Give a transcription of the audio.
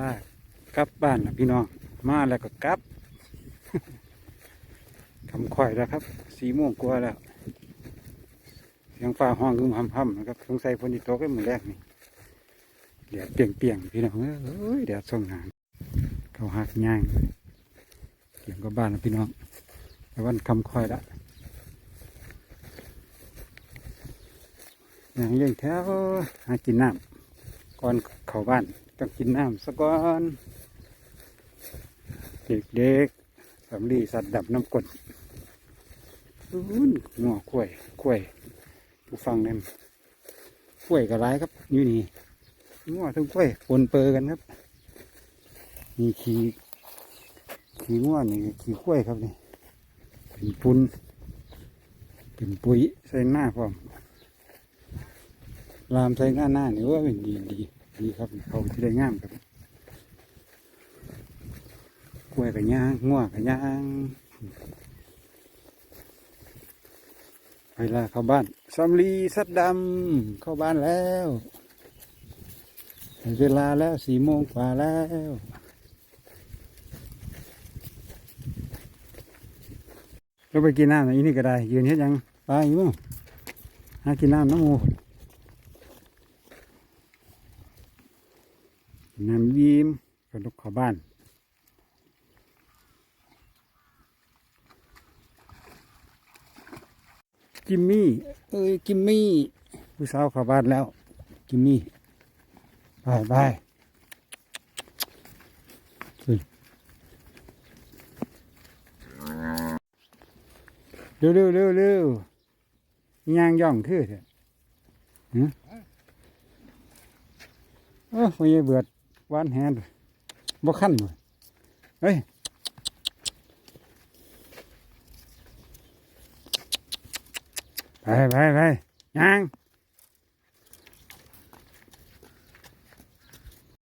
ลากลับบ้านนะพี่น้อง มาแล้วก็กลับคำข่อยแล้วครับสี่โมงกว่าแล้วเสียงฟ้าห้องคือหำๆนะครับสงสัยฝนตกกันมือแรกนี่แดดเปรียงๆพี่น้องเอ้ยแดดส่องหางเขาหักย่างเกี่ยงกับบ้านแล้วพี่น้องแต่วันคำข่อยละอย่างยิ่งแถวหากินน้ำก่อนเข้าบ้าน้องกินน้ำสักก่อนเด็กๆสำลีสัตว์ดับน้ำกรดอุ้นงัวกล้วยกล้วยผู้ฟังนั่นกล้วยกับไรครับอยู่นี่งัวทั้งกล้วยปนเปอกันครับมีขี้ขี้งัวนี่ขี้กล้วยครับนี่เป็นปุนเป็นปุ๋ยใส่หน้าพร้อมลามใส่หน้าหน้านี่ว่าเป็นดีดี ดีครับเขาที่ได้งามครับกล้วยกับย่างง่วงกับย่างเวลาเข้าบ้านสำลีสัดดำเข้าบ้านแล้วเวลาแล้วสี่โมงกว่าแล้วเราไปกินน้ำหน่อยอีนี่ก็ได้ ยืนเฮ็ดยังไปอยู่มั้งหากินน้ำน้ำหมูกิ นน้ำยิ้มกระลุกเข้าบ้านจิมมี่ เอ้ยจิมมี่ผู้สาวเข้าบ้านแล้วจิมมี่บายบายเร็วเร็วเร็วเร็วย่างย่องคือเถอะฮะเออไม่เบื่อ วานแฮนบ่ขั้นเลยเฮ้ยไปไปไปย่าง